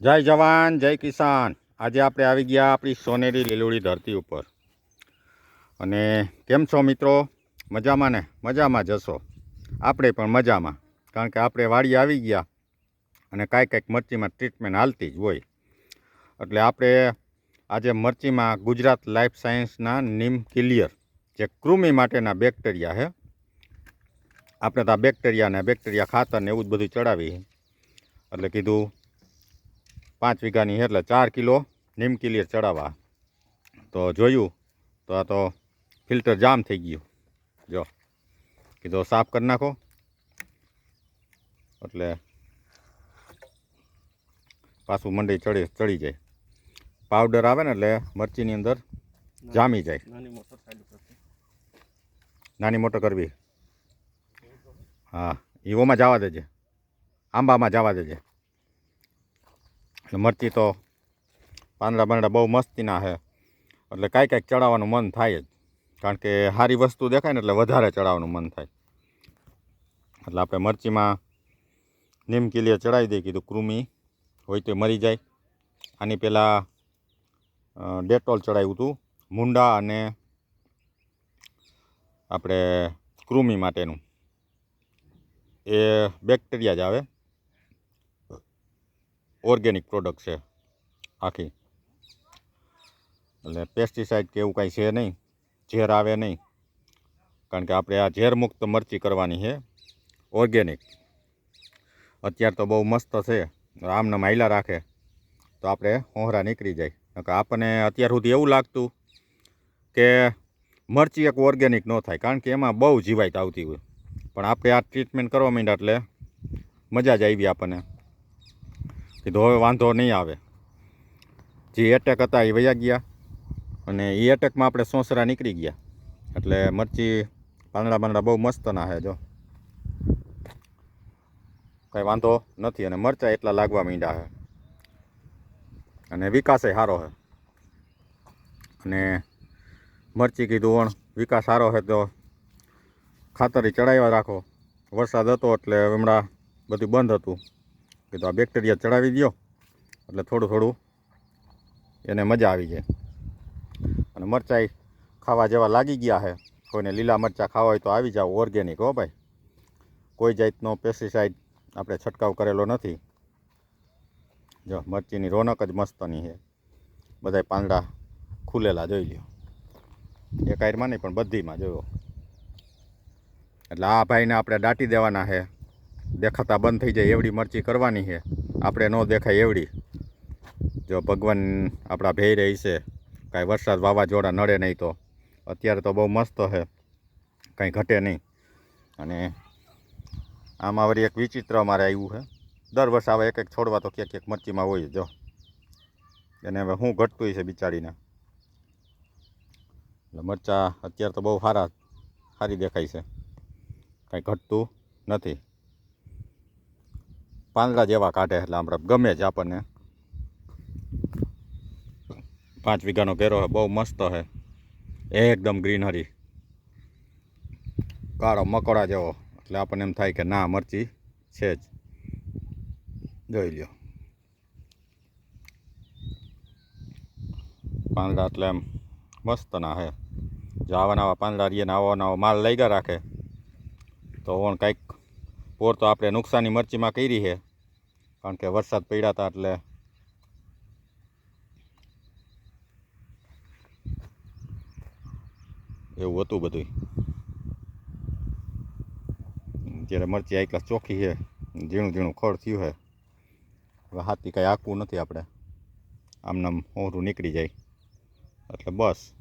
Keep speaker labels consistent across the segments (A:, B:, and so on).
A: જય જવાન, જય કિસાન. આજે આપણે આવી ગયા આપણી સોનેરી લીલુડી ધરતી ઉપર. અને કેમ છો મિત્રો? મજામાં ને? મજામાં જશો આપણે પણ મજામાં. કારણ કે આપણે વાડી આવી ગયા અને કાંઈક કાંઈક મરચીમાં ટ્રીટમેન્ટ હાલતી જ હોય. એટલે આપણે આજે મરચીમાં ગુજરાત લાઈફ સાયન્સના નીમ ક્લિયર જે કૃમિ માટેના બેક્ટેરિયા છે. આપણે તો આ બેક્ટેરિયાને બેક્ટેરિયા ખાતર ને એવું જ બધું ચડાવી એટલે કીધું પાંચ વીઘાની એટલે ચાર કિલો નીમ ક્લિયર ચડાવવા. તો જોયું તો આ તો ફિલ્ટર જામ થઈ ગયું. જો કીધો સાફ કરી નાખો. એટલે પાછું મંડી ચડી ચડી જાય. પાવડર આવે ને એટલે મરચીની અંદર જામી જાય.
B: નાની મોટર
A: કરવી. હા ઈવોમાં જવા દેજે. આંબામાં જવા દેજે. એટલે મરચી તો પાંદડા પાંદડા બહુ મસ્તીના છે. એટલે કાંઈ કાંઈક ચડાવવાનું મન થાય જ. કારણ કે સારી વસ્તુ દેખાય ને એટલે વધારે ચડાવવાનું મન થાય. એટલે આપણે મરચીમાં નીમ કિલિયા ચડાવી દઈએ, કીધું કૃમિ હોય તો મરી જાય. આની પહેલાં ડેટોલ ચડાવ્યું હતું, મુંડા અને આપણે કૃમિ માટેનું. એ બેક્ટેરિયા જ આવે. ઓર્ગેનિક પ્રોડક્ટ છે આખી. એટલે પેસ્ટિસાઇડ કે એવું કાંઈ છે નહીં, ઝેર આવે નહીં. કારણ કે આપણે આ ઝેર મુક્ત મરચી કરવાની છે, ઓર્ગેનિક. અત્યારે તો બહુ મસ્ત છે, આમને માયલા રાખે. તો આપણે હોહરા નીકળી જાય. કે આપણને અત્યાર સુધી એવું લાગતું કે મરચી એક ઓર્ગેનિક ન થાય, કારણ કે એમાં બહુ જીવાત આવતી હોય. પણ આપણે આ ટ્રીટમેન્ટ કરવા માંડ્યા એટલે મજા જ આવી આપણને. કીધું હવે વાંધો નહીં આવે. જે એટેક હતા એ વયા ગયા અને એ એટેકમાં આપણે સોસરા નીકળી ગયા. એટલે મરચી પાંદડા પાંદડા બહુ મસ્તના હે જો. કંઈ વાંધો નથી અને મરચાં એટલા લાગવા માંડ્યા છે અને વિકાસે સારો છે અને મરચી કીધું વણ વિકાસ સારો છે તો ખાતરી ચડાવ્યા રાખો. વરસાદ હતો એટલે હમણાં બધું બંધ હતું. કીધું આ બેક્ટેરિયા ચડાવી દો એટલે થોડું થોડું એને મજા આવી જાય. અને મરચાઈ ખાવા જેવા લાગી ગયા છે. કોઈને લીલા મરચાં ખાવા હોય તો આવી જાઓ ઓર્ગેનિક હો ભાઈ. કોઈ જાતનો પેસ્ટિસાઇડ આપણે છંટકાવ કરેલો નથી. જો, મરચીની રોનક જ મસ્તની છે. બધાય પાંદડા ખુલેલા જોઈ લ્યો. એક આયરમાં નહીં, પણ બધીમાં જોયો એટલે આ ભાઈને આપણે દાટી દેવાના છે. દેખાતા બંધ થઈ જાય એવડી મરચી કરવાની છે. આપણે ન દેખાય એવડી. જો ભગવાન આપણા ભેર રહી છે, કાંઈ વરસાદ વાવાઝોડા નડે નહીં તો. અત્યારે તો બહુ મસ્ત છે, કાંઈ ઘટે નહીં. અને આમાં વળી એક વિચિત્ર અમારે આવ્યું છે. દર વર્ષે આવે એક એક છોડવા તો ક્યાંક ક્યાંક મરચીમાં હોય જો એને હવે શું ઘટતું છે બિચારીને? એટલે મરચાં અત્યારે તો બહુ સારા સારી દેખાય છે. કાંઈ ઘટતું નથી. પાંદડા જેવા કાઢે એટલે આપણે ગમે જ આપણને. પાંચ વીઘાનો ઘેરો છે બહુ મસ્ત છે એકદમ ગ્રીનરી. કાળો મકોડા જેવો. એટલે આપણને એમ થાય કે ના, મરચી છે જ. જોઈ લ્યો. પાંદડા એટલે એમ મસ્તના હે. જો આવા નવા પાંદડા રહીએ ને આવો નવો માલ લઈ ગયા રાખે. તો ઓણ કંઈક, પોર તો આપણે નુકસાની મરચીમાં કરી છે કારણ કે વરસાદ પડ્યા હતા એટલે. એવું હતું બધું જ્યારે મરચી આ ચોખી છે, ઝીણું ઝીણું ખડ થયું છે. હવે હાથી કાંઈ આકવું નથી આપણે. આમનામ હોરું નીકળી જાય. એટલે બસ.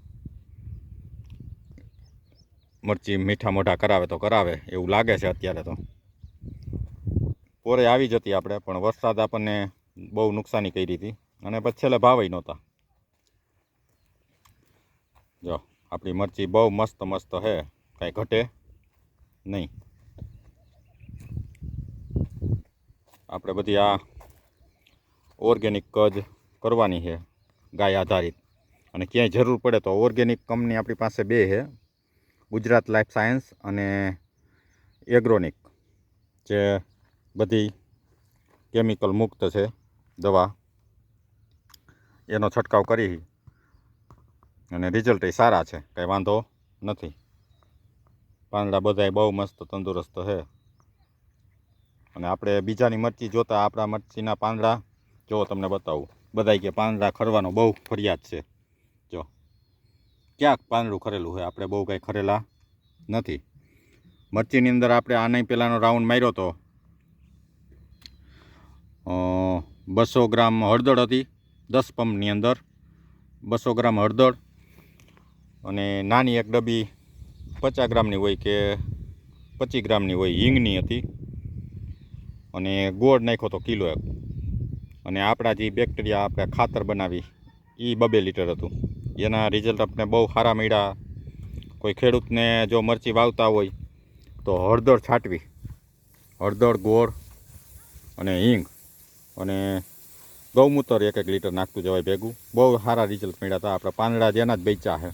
A: મરચી મીઠા મોઢા કરાવે તો કરાવે. એવું લાગે છે અત્યારે તો. પોરે આવી જતી આપણે, પણ વરસાદ આપણને બહુ નુકસાની કરી હતી. અને પછી છેલ્લે ભાવય નહોતા. જો, આપણી મરચી બહુ મસ્ત મસ્ત છે કાંઈ ઘટે નહીં. આપણે બધી આ ઓર્ગેનિક જ કરવાની છે, ગાય આધારિત. અને ક્યાંય જરૂર પડે તો ઓર્ગેનિક કંપની આપણી પાસે બે છે, ગુજરાત લાઈફ સાયન્સ અને એગ્રોનિક, જે બધી કેમિકલ મુક્ત છે દવા. એનો છંટકાવ કરી અને રિઝલ્ટ સારા છે, કંઈ વાંધો નથી. પાંદડા બધાય બહુ મસ્ત તંદુરસ્ત છે. અને આપણે બીજાની મરચી જોતા આપણા મરચીના પાંદડા, જો તમને બતાવું. બધાય કે પાંદડા ખરવાનો બહુ ફરિયાદ છે. જો, ક્યાંક પાંદડું ખરેલું છે આપણે બહુ કાંઈ ખરેલા નથી. મરચીની અંદર આપણે આને પહેલાંનો રાઉન્ડ માર્યો હતો બસો ગ્રામ હળદર હતી, દસ પંપની અંદર. બસો ગ્રામ હળદર અને નાની એક ડબ્બી પચાસ ગ્રામની હોય કે પચીસ ગ્રામની હોય હિંગની હતી. અને ગોળ નાખ્યો તો કિલો એક. અને આપણા જે બેક્ટેરિયા આપણે ખાતર બનાવી એ બબે લીટર હતું. એના રિઝલ્ટ આપણે બહુ સારા મળ્યા. કોઈ ખેડૂતને જો મરચી વાવતા હોય તો હળદર છાંટવી. હળદર, ગોળ અને હિંગ. અને ગૌમૂત્ર એક એક લીટર નાખતું જવાય ભેગું. બહુ સારા રિઝલ્ટ મળ્યા હતા આપણા પાંદડા જેના જ બેચ્યા છે.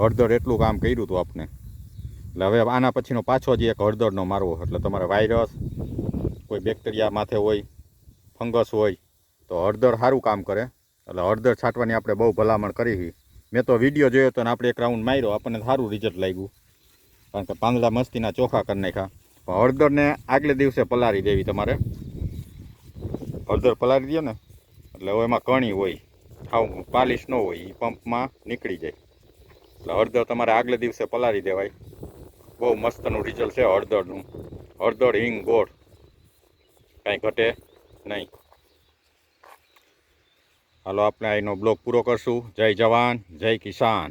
A: હળદર એટલું કામ કર્યું હતું આપણે એટલે હવે આના પછીનો પાછો જ એક હળદરનો મારવો એટલે તમારે વાયરસ, કોઈ બેક્ટેરિયા માથે હોય ફંગસ હોય, તો હળદર સારું કામ કરે. એટલે હળદર છાંટવાની આપણે બહુ ભલામણ કરી હતી મેં તો વીડિયો જોયો હતો ને આપણે એક રાઉન્ડ માર્યો. આપણને સારું રિઝલ્ટ લાગ્યું. કારણ કે પાંદડા મસ્તીના ચોખા કરી નાખ્યા. હળદરને આગલે દિવસે પલારી દેવી તમારે. હળદર પલાળી દો ને, એટલે એમાં કણી હોય હાવ પાલિશ ન હોય એ પંપમાં નીકળી જાય. એટલે હળદર તમારે આગલે દિવસે પલાળી દેવાય. બહુ મસ્તનું રિઝલ્ટ છે હળદરનું. હળદર, હિંગ, ગોળ. કાંઈ ઘટે નહીં. હાલો, આપણે અહીંનો બ્લોગ પૂરો કરશું. જય જવાન, જય કિસાન.